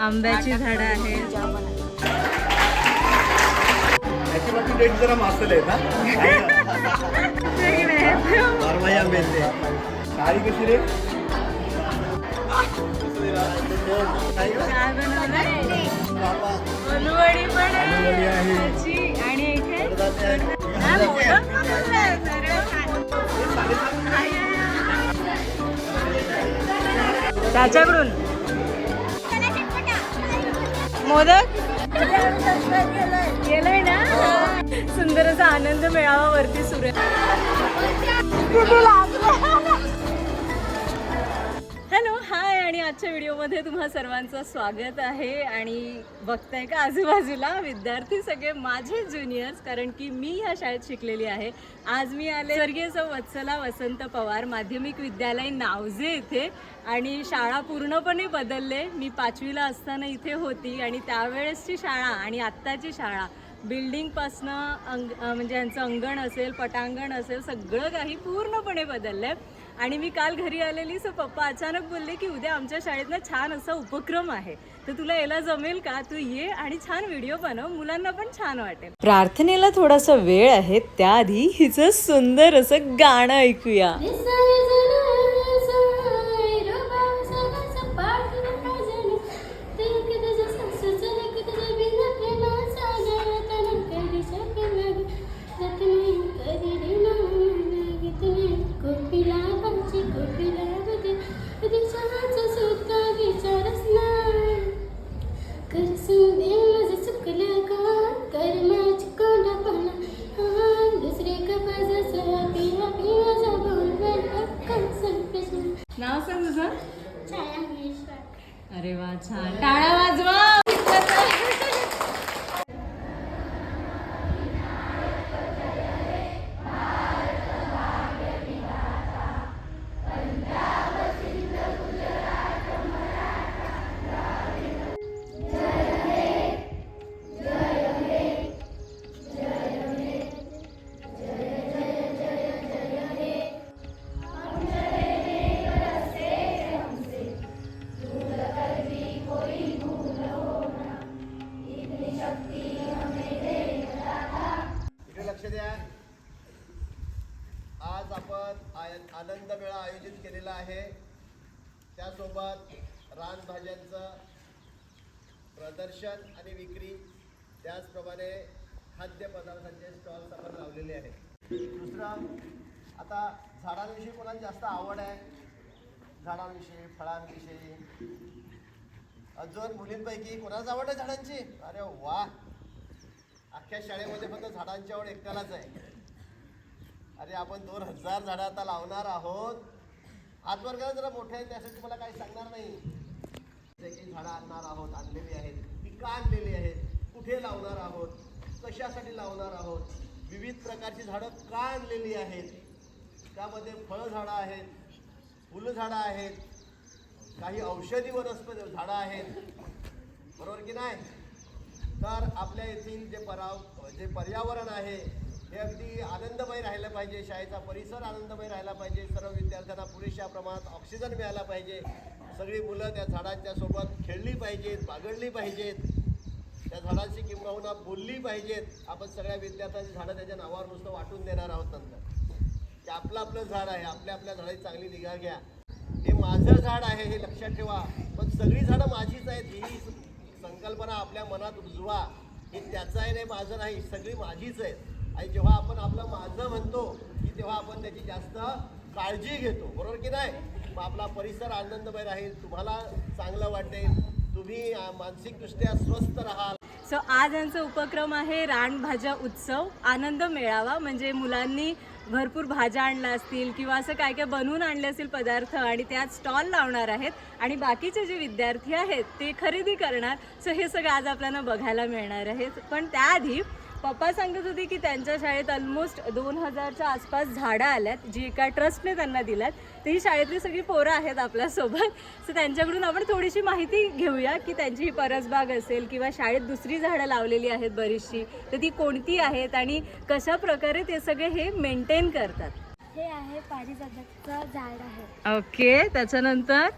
आंब्याची झाडं आहेत. याची बाकी डेट जरा मासल आहेत हा? बारमाही आंबे आहेत ते. साडी कशी रे? काय मोदक? गेलंय ना? सुंदर असा आनंद मेळावा वरती सुरू व्हिडिओमध्ये तुम्हा सर्वांचं स्वागत आहे आणि बघताय का आजूबाजूला विद्यार्थी सगळे माझे ज्युनियर्स कारण की मी ह्या शाळेत शिकलेली आहे. आज मी आले स्वर्गीय सौ वत्सला वसंत पवार माध्यमिक विद्यालय नावजे इथे. आणि शाळा पूर्णपणे बदलले. मी पाचवीला असताना इथे होती आणि त्यावेळेसची शाळा आणि आत्ताची शाळा बिल्डिंगपासनं अंग म्हणजे यांचं अंगण असेल पटांगण असेल सगळं काही पूर्णपणे बदललं आहे आणि मी काल घरी आलेली सो पप्पा अचानक बोलले की उद्या आमच्या शाळेत ना छान असा उपक्रम आहे. तर तुला यायला जमेल का? तू ये आणि छान व्हिडिओ बनव. मुलांना पण छान वाटेल. प्रार्थनेला थोडासा वेळ आहे. त्याआधी हिचं सुंदर असं गाणं ऐकूया. विक्री त्याचप्रमाणे खाद्यपदार्थांचे स्टॉल्स आपण लावलेले आहेत. दुसरं आता झाडांविषयी कोणाला जास्त आवड आहे? झाडांविषयी फळांविषयी? अजून मुलींपैकी कोणाच आवड आहे झाडांची? अरे वा! अख्ख्या शाळेमध्ये फक्त झाडांची आवड एकट्यालाच आहे. अरे आपण दोन हजार झाडं आता लावणार आहोत. आजवर जरा मोठे आहेत त्यासाठी तुम्हाला काही सांगणार नाही. जे की झाडं आणणार आहोत आणलेली आहेत. का आणलेली आहेत? कुठे लावणार आहोत? कशासाठी लावणार आहोत? विविध प्रकारची झाडं का आणलेली आहेत? त्यामध्ये फळझाडं आहेत फुलझाडं आहेत काही औषधी वनस्पती झाडं आहेत. बरोबर की नाही? तर आपल्या येथील जे पराव जे पर्यावरण आहे हे अगदी आनंदमय राहिलं पाहिजे. शाळेचा परिसर आनंदमय राहिला पाहिजे. सर्व विद्यार्थ्यांना पुरेशा प्रमाणात ऑक्सिजन मिळाला पाहिजे. सगळी मुलं त्या झाडांच्या सोबत खेळली पाहिजेत बागडली पाहिजेत. त्या झाडांशी किंबहुना बोलली पाहिजेत. आपण सगळ्या विद्यार्थ्यांची झाडं त्याच्या नावावर नुसतं वाटून देणार आहोत नंतर. की आपलं आपलं झाड आहे आपल्या आपल्या झाडाची चांगली निगा घ्या. हे माझं झाड आहे हे लक्षात ठेवा. पण सगळी झाडं माझीच आहेत ही संकल्पना आपल्या मनात रुजवा हे त्याचं आहे नाही माझं नाही सगळी माझीच आहेत. आणि जेव्हा आपण आपलं माझं म्हणतो की तेव्हा आपण त्याची जास्त काळजी घेतो. बरोबर की नाही? आपला परिसर आनंदमय राहील तुम्हाला चांगलं वाटेल. तुम्ही मानसिकदृष्ट्या स्वस्थ राहाल. सो आज यांचा उपक्रम आहे रानभाज्या उत्सव. आनंद मेळावा म्हणजे मुलांनी भरपूर भाज्या आणल्या असतील किंवा असं काय काय बनवून आणले असतील पदार्थ आणि त्यात स्टॉल लावणार आहेत. आणि बाकीचे जे विद्यार्थी आहेत ते खरेदी करणार. सो हे सगळं आज आपल्याला बघायला मिळणार आहे. पण त्याआधी पप्पा सांगत होते की त्यांच्या शाळेत ऑलमोस्ट दोन हजारच्या आसपास झाडं आल्यात जी एका ट्रस्टने त्यांना दिल्यात. ही शाळेतली सगळी पोरं आहेत आपल्यासोबत. सो त्यांच्याकडून आपण थोडीशी माहिती घेऊया की त्यांची ही परसबाग असेल किंवा शाळेत दुसरी झाडं लावलेली आहेत बरीचशी तर ती कोणती आहेत आणि कशा प्रकारे ते सगळे हे मेंटेन करतात? हे आहे पारिजाताचं झाड आहे. ओके त्याच्यानंतर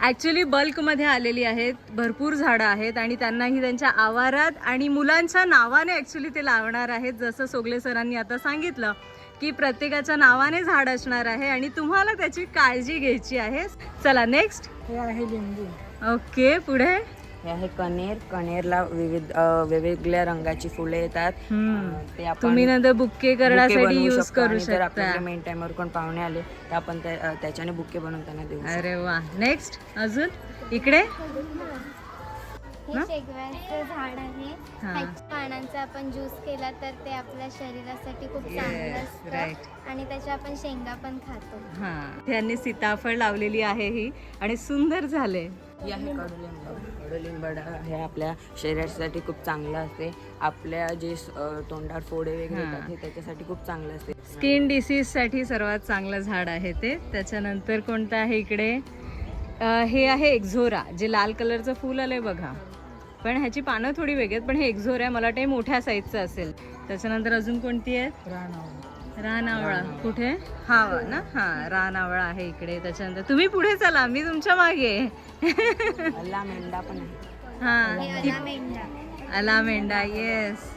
ॲक्च्युली बल्कमध्ये आलेली आहेत भरपूर झाडं आहेत आणि त्यांनाही त्यांच्या आवारात आणि मुलांच्या नावाने ॲक्च्युली ते लावणार आहेत जसं सोगले सरांनी आता सांगितलं. की प्रत्येकाच्या नावाने झाड असणार आहे आणि तुम्हाला त्याची काळजी घ्यायची आहे. चला नेक्स्ट हे आहे लिंबू. ओके पुढे? हे आहे कनेर कनेरला विविध अ, वेगवेगळ्या रंगाची फुले येतात. हम्म. अ, ते आपण तुम्ही नंतर बुक्के बुके करण्यासाठी बनवू यूज शकतो. करू आणि जर शकता. आपल्याकडे मेन टाइमवर कोण पाहुणे आले तर आपण त्या- अ, त्याच्याने बुके बनवून त्यांना देऊ शकतो. अरे वा. नेक्स्ट अजून? इकडे? हे शेगव्याचं झाड आहे. हा. ह्याच्या पानांचा आपण ज्यूस केला तर ते आपल्या शरीरासाठी खूप चांगलं Yes, right. असतं आणि त्याच्या आपण शेंगा पण खातो. हा. त्यांनी सीताफळ लावलेली आहे ही आणि सुंदर झाले. ही आहे कडुलिंब. कडुलिंबड हे आपल्या शरीरासाठी खूप चांगलं असते. आपल्या जे स- अ, तोंडावर फोडे वगैरे हा. येतात हे त्याच्यासाठी खूप चांगलं असते. स्किन डिसीजसाठी सर्वात चांगलं झाड आहे ते. त्याच्यानंतर कोणतं आहे इकडे? अं, हे आहे एक्झोरा जे लाल कलरचं फूल आलंय बघा. पण ह्याची पानं थोडी वेगळी आहेत पण हे एक्झोरा मला वाटतं मोठ्या साईजचं असेल. त्याच्यानंतर अजून कोणती आहे? रानआवळा कुठे? हा ना? हा रानआवळा आहे इकडे. त्याच्यानंतर तुम्ही पुढे चला मी तुमच्या मागे. मेंढा पण आहे. हा. अला मेंढा. येस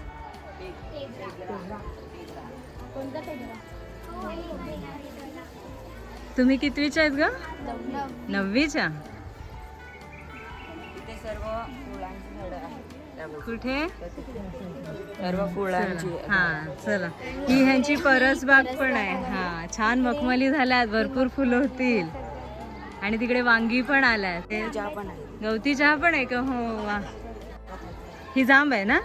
तुम्ही कितवीच्या आहेत ग? नव- नववीच्या? सर्व फुलांची झाडं आहेत. कुठे? सर्व फुलांची. हा चला. ही ह्यांची परसबाग पण आहे. हा छान मखमली झाल्यात भरपूर फुलं होतील. आणि तिकडे वांगी पण आहे. गवती चहा पण आहे का? हो वा. ही जांब आहे ना?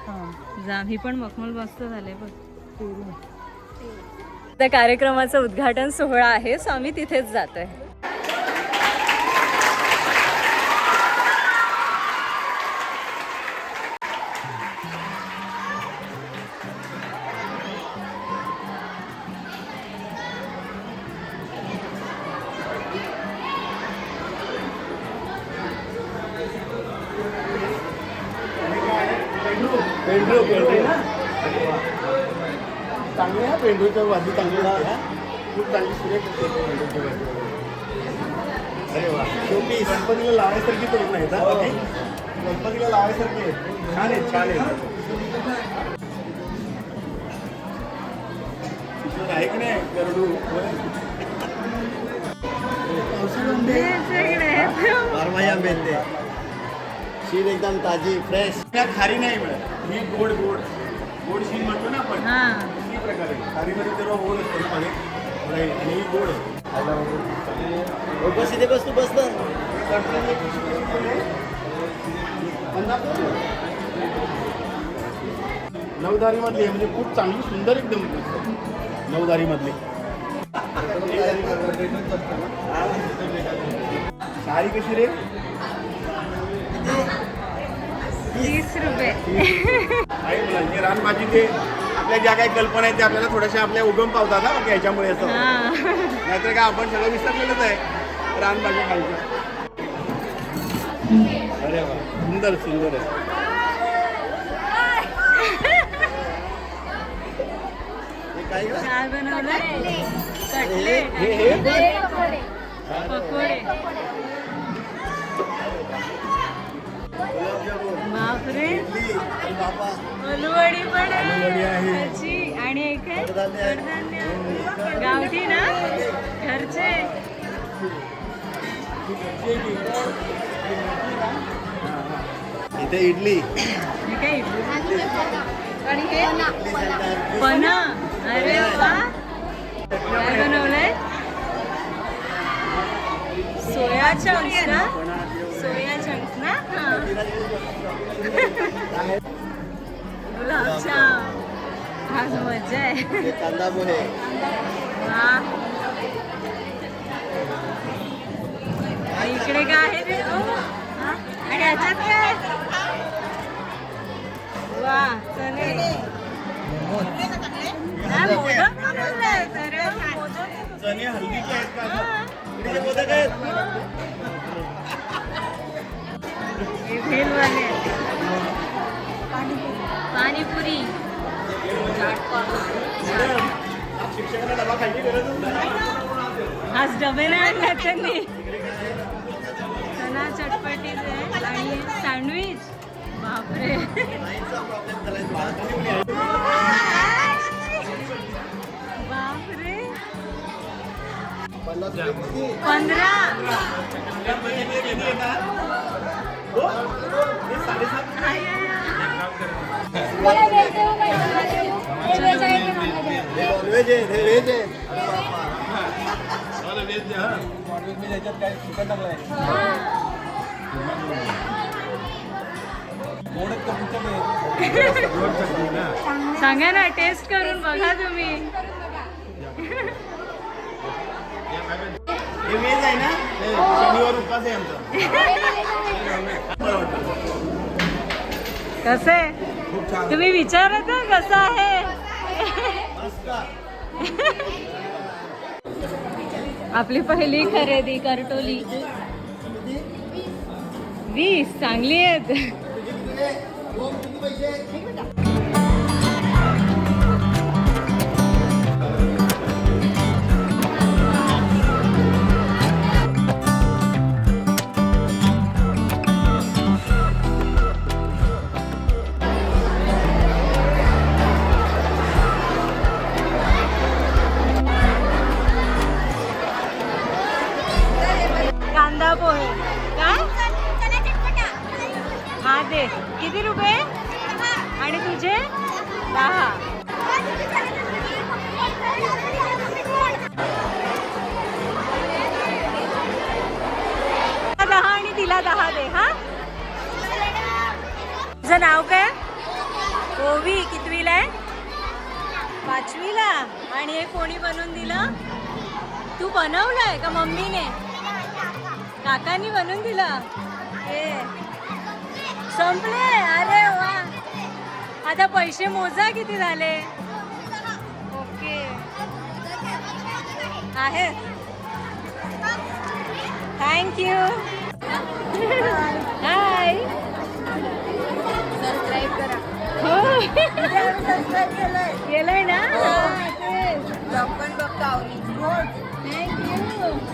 जांब. ही पण मखमल मस्त झाले बघ. त्या कार्यक्रमाचं उद्घाटन सोहळा आहे. सो आम्ही तिथेच जातोय. पेंडू पेंडू चांगले हा पेंडूचं भाजी चांगली आहे. खूप चांगली सुरेख पेंडूची भाजी. अरे वा शेवटी गणपतीला लावायसारखी तोड नाही बाकी? गणपतीला लावायसारखी आहे छान आहे छान आहे. किशोर आहे की नाही गरडू? बारमाही आंबे शीर एकदम ताजी फ्रेश त्या खारी नाही मिळत. ही गोड गोड. गोड शीर म्हणतो ना आपण. हा. ही प्रकारे. खारीमध्ये तर गोड असतो ना पाणी. नाही, आणि ही गोड. बस इथे बस तू बस नवदारी मधली म्हणजे खूप चांगली सुंदर एकदम. नवदारी मधली साडी कशी रे? तीस रुपये. मुलांची रानभाजी ते आपल्या ज्या काही कल्पना आहेत त्या आपल्याला थोड्याशा आपल्या उगम पावतात ना मग याच्यामुळे असं. नाहीतर काय आपण सगळं विसरलेलंच आहे रानभाजी खायचं. अरे वा सुंदर सुंदर आहे. हे काय हे हे पकोडे. बापरे. पण आहे. आणि एक आहे? कडधान्य आहे. कडधान्य. गावठी ना? घरचे? इथे इडली. हे इडली? आणि हे? पना. अरे वा. काय बनवलंय? सोया चंक्स ना सोया चंक्स ना हा गुलाबजाम आज मजा आहे कांदा पोहे इकडे काय आहे ते? आणि ह्याच्यात काय वा चले मोदक बनवलेत. अरे वा, मोदक. चणे हल्दीचे आहेत का. इकडे जे मोदक आहेत भेलवाले आहेत. पाणीपुरी. आज डबा नाही आज डबे नाही आणला त्यांनी सँडविच. बापरे. नाहीचा प्रॉब्लेम झालाय तुला बापरे पन्नास रुपये किती? आहे सांगा ना टेस्ट करून बघा तुम्ही हे व्हेज आहे ना शनिवार उपास आहे आमचा कसं आहे तुम्ही विचारत कसं आहे? आपली पहिली खरेदी करटोली. वीस चांगली आहेत. काकांनी बनवून दिलं. हे संपले? अरे वा. आता पैसे मोजा किती झाले? ओके. आहे. थँक्यू हाय सबस्क्राईब करा. हो. केलंय. ना? हा. पण बघता आवली थँक्यू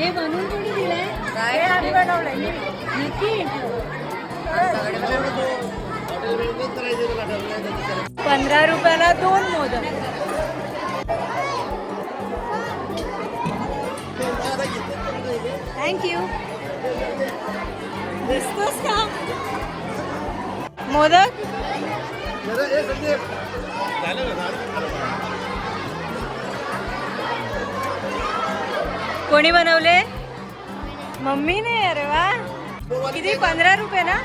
हे बनवून कोणी दिलंय? काय आम्ही बनवलंय. नक्की. पंधरा रुपयाला दोन मोदक. थँक्यू दिसतोस का? मोदक? कोणी बनवले? मम्मीने अरे वा. किती? पंधरा रुपये ना?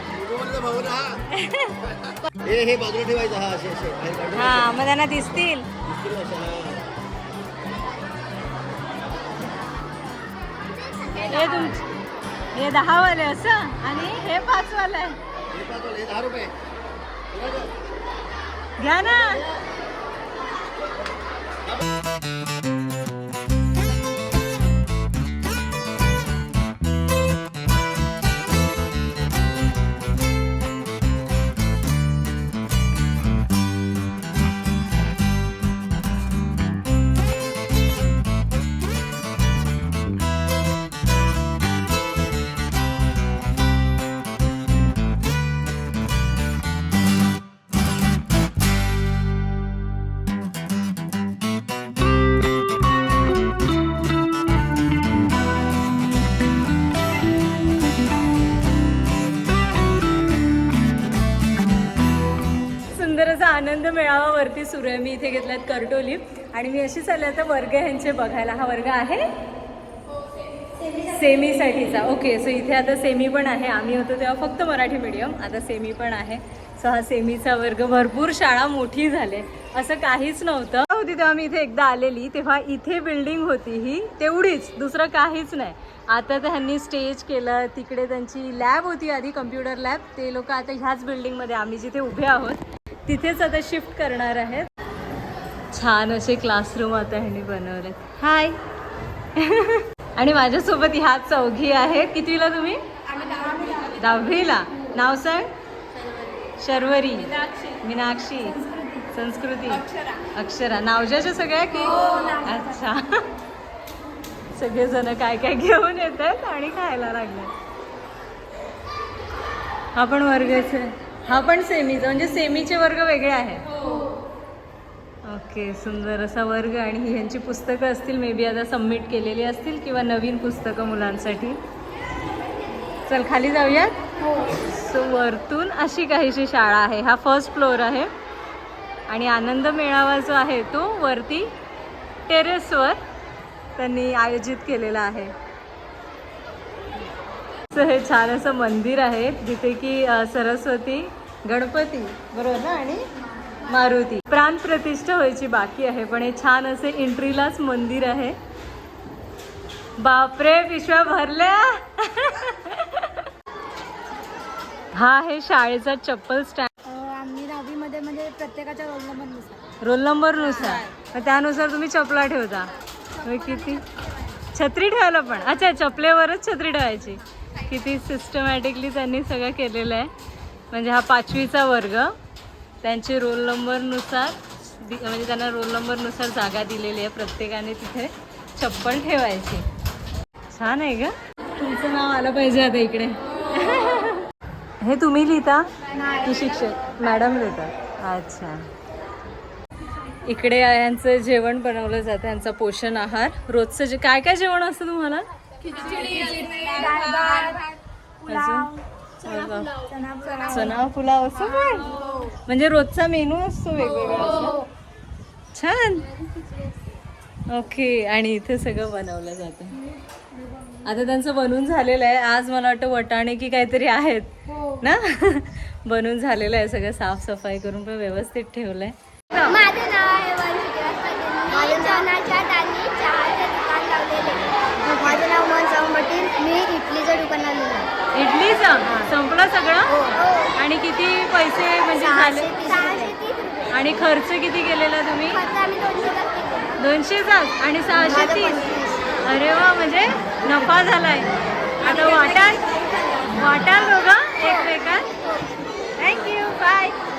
ना हा. मग त्यांना दिसतील. हा. तुम हे दहा वाले असं? आणि हे पाच वाले घ्या ना. वरती सुरू आहे. मी इथे घेतल्यात कर्टोली. आणि मी अशी चालले आता वर्ग ह्यांचे बघायला. हा वर्ग आहे? सेमीसाठीचा. ओके सो इथे आता सेमी पण आहे. आम्ही होतो तेव्हा फक्त मराठी मीडियम आता सेमी पण आहे. सो हा सेमीचा वर्ग भरपूर शाळा मोठी झाले. असं काहीच नव्हतं. होती तेव्हा मी इथे एकदा आलेली. तेव्हा इथे बिल्डिंग होती ही. तेवढीच. दुसरं काहीच नाही. आता तर ह्यांनी स्टेज केलं. तिकडे त्यांची लॅब होती आधी कम्प्युटर लॅब ते लोक आता ह्याच बिल्डिंगमध्ये आम्ही जिथे उभे आहोत तिथेच आता शिफ्ट करणार आहेत. छान असे क्लासरूम आता ह्यांनी बनवलेत. हाय आणि माझ्यासोबत ह्या चौघी आहेत. कितवीला तुम्ही? दहावीला. नाव सांग? शर्वरी. मीनाक्षी. संस्कृती. अक्षरा. नावजाच्या सगळ्या की? अच्छा. सगळेजण काय काय घेऊन येतात आणि खायला लागले हा पण वर्गच आहे हा पण सेमीचा म्हणजे सेमीचे वर्ग वेगळे आहेत. ओके सुंदर. असा वर्ग आणि ही ह्यांची पुस्तकं असतील मे बी आता सबमिट केलेली असतील किंवा नवीन पुस्तकं मुलांसाठी. चल खाली जाऊयात. सो वरतून अशी काहीशी शाळा आहे. हा फर्स्ट फ्लोअर आहे. आणि आनंद मेळावा जो आहे तो वरती टेरेसवर त्यांनी आयोजित केलेला आहे. असं हे छान असं मंदिर आहे जिथे की सरस्वती गणपती बरोबर ना? आणि मारुती. प्राण प्रतिष्ठा व्हायची बाकी आहे पण हे छान असे एंट्रीलाच मंदिर आहे. बापरे पिशव्या भरल्या! हा आहे शाळेचा चप्पल स्टँड दहावीमध्ये म्हणजे प्रत्येकाच्या रोल नंबरनुसार रोल नंबरनुसार मग त्यानुसार तुम्ही चपला ठेवता. मग किती? छत्री ठेवायला पण. अच्छा चपलेवरच छत्री ठेवायची. किती सिस्टमॅटिकली त्यांनी सगळं केलेलं आहे. म्हणजे हा पाचवीचा वर्ग. त्यांचे रोल नंबरनुसार दि- म्हणजे त्यांना रोल नंबरनुसार जागा दिलेली आहे. प्रत्येकाने तिथे चप्पल ठेवायची. छान आहे का तुमचं नाव आलं पाहिजे आता इकडे. हे तुम्ही लिहिता? की शिक्षक? मॅडम लिहितात अच्छा. इकडे यांचं जेवण बनवलं जातं यांचा पोषण आहार. रोजचं जे काय काय जेवण असतं तुम्हाला? चना पुलाव असं पण? म्हणजे रोजचा मेनू असतो वेगवेगळा. असं छान. ओके आणि इथे सगळं बनवलं जातं. आता त्यांचं बनवून झालेलं आहे. आज मला वाटतं वटाणे की काहीतरी आहेत. ना? बनवून झालेलं आहे सगळं साफसफाई करून पण व्यवस्थित ठेवलंय. माझं नाव आहे वंशिका पाटील. मी इडलीचं दुकान आहे. इडलीचा? संपला सगळा? हो. आणि किती पैसे म्हणजे झाले? आणि खर्च किती केलेला तुम्ही? खर्च आम्ही दोनशे दोनशेचाच आणि सहाशे तीस? अरे वा म्हणजे नफा झालाय. आता वाटाल वाटाल दोघं? एकमेकात थँक्यू बाय आज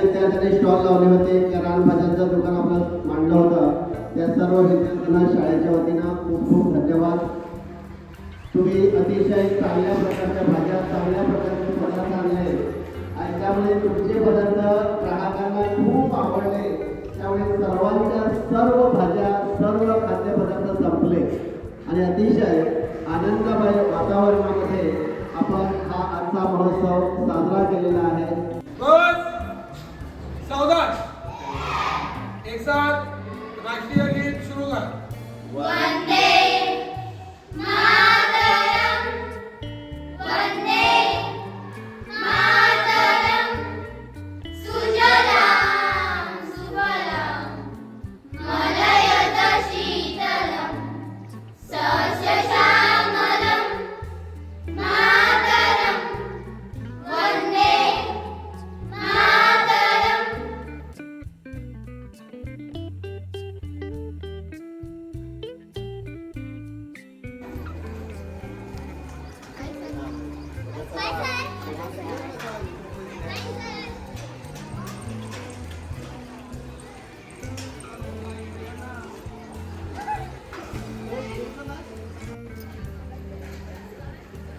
ज्या ज्या स्टॉल लावले होते. त्या रानभाज्यांचं दुकान आपलं मांडलं होतं. त्या सर्व विद्यार्थ्यांना शाळेच्या वतीनं खूप खूप धन्यवाद. तुम्ही अतिशय चांगल्या प्रकारच्या भाज्या चांगल्या प्रकारचे पदार्थ आणले. आणि त्यामुळे तुमचे पदार्थ ग्राहकांना खूप आवडले. त्यामुळे सर्वांच्या सर्व भाज्या सर्व खाद्यपदार्थ संपले. आणि अतिशय आनंदमय वातावरणामध्ये आपण हा आजचा महोत्सव साजरा केलेला आहे. सावधान एक साथ राष्ट्रीय गीत सुरू कर. वंदे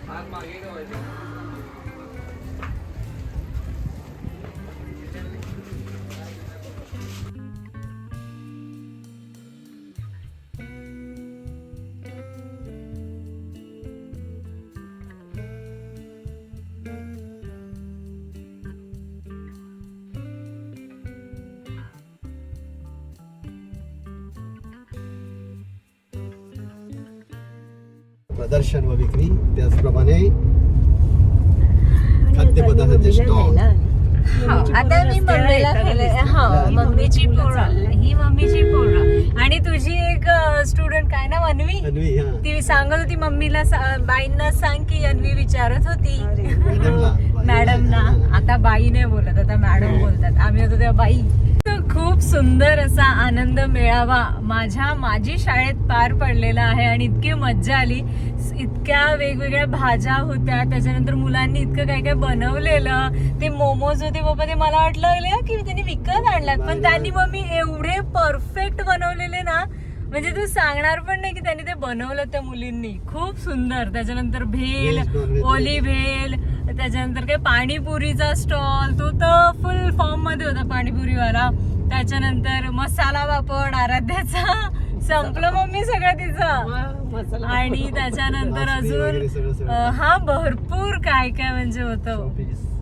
हात मागे ठेवायचे प्रदर्शन व विक्री त्याचप्रमाणे खाद्यपदार्थांचे स्टॉल. हा, आता मी मम्मीला केले हा मम्मीची पोळं ही मम्मीची पोळं आणि तुझी एक स्टुडंट काय ना अन्वी? अन्वी हा. ती सांगत होती मम्मीला बाईंना सांग की अन्वी विचारत होती. मॅडमला मॅडमना आता बाई नाही बोलत आता मॅडम बोलतात. आम्ही होतो तेव्हा बाई. खूप सुंदर असा आनंद मेळावा. माझ्या माझी शाळेत पार पडलेला आहे आणि इतकी मज्जा आली. इतक्या वेगवेगळ्या भाज्या होत्या. त्याच्यानंतर मुलांनी इतकं काय काय बनवलेलं. ते मोमोज होते. बाबा ते मला वाटलं "अरे, की त्यांनी विकत आणलात. पण त्यांनी मम्मी एवढे परफेक्ट बनवलेले ना म्हणजे तू सांगणार पण नाही की त्यांनी ते बनवलं त्या मुलींनी. खूप सुंदर. त्याच्यानंतर भेल. ओली भेल त्याच्यानंतर काय पाणीपुरीचा स्टॉल तो तर फुल फॉर्ममध्ये होता पाणीपुरीवाला. त्याच्यानंतर मसाला पापड आराध्याचा. संपलं मम्मी सगळं तिचं. आणि त्याच्यानंतर अजून हा भरपूर काय काय म्हणजे होतं.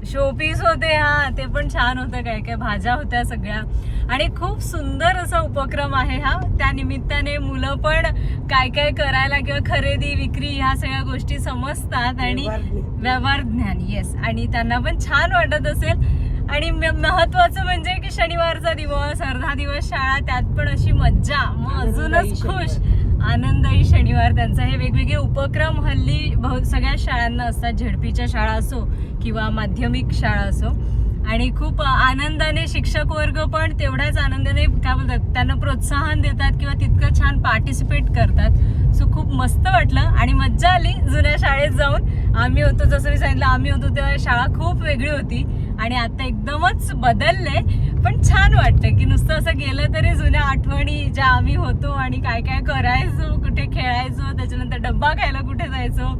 शोपीस होते हा ते पण छान होतं काय काय भाज्या होत्या सगळ्या. आणि खूप सुंदर असा उपक्रम आहे हा. त्या निमित्ताने मुलं पण काय काय करायला किंवा खरेदी विक्री ह्या सगळ्या गोष्टी समजतात आणि व्यवहार ज्ञान. येस आणि त्यांना पण छान वाटत असेल. आणि म- महत्वाचं म्हणजे की शनिवारचा दिवस अर्धा दिवस शाळा त्यात पण अशी मज्जा. मग अजूनच खुश. आनंदही शनिवार त्यांचा. हे वेगवेगळे उपक्रम हल्ली बहु सगळ्या शाळांना असतात. झेडपीच्या शाळा असो किंवा माध्यमिक शाळा असो. आणि खूप आनंदाने शिक्षक वर्ग पण तेवढ्याच आनंदाने काय बोलतात त्यांना प्रोत्साहन देतात किंवा तितकं छान पार्टिसिपेट करतात. सो खूप मस्त वाटलं आणि मज्जा आली जुन्या शाळेत जाऊन. आम्ही होतो जसं मी सांगितलं आम्ही होतो तेव्हा शाळा खूप वेगळी होती आणि आता एकदमच बदलले पण छान वाटतं की नुसतं असं गेलं तरी जुन्या आठवणी ज्या आम्ही होतो आणि काय काय करायचो कुठे खेळायचो त्याच्यानंतर डब्बा खायला कुठे जायचो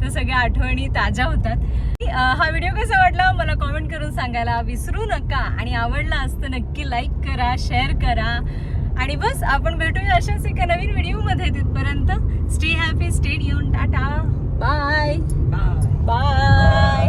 त्या सगळ्या आठवणी ताज्या होतात. हा व्हिडिओ कसा वाटला मला कॉमेंट करून सांगायला विसरू नका. आणि आवडला असतं नक्की लाईक करा शेअर करा. आणि बस आपण भेटूया अशाच एका नवीन व्हिडिओमध्ये तिथपर्यंत. स्टे हॅपी स्टे येऊन टाटा. Bye bye bye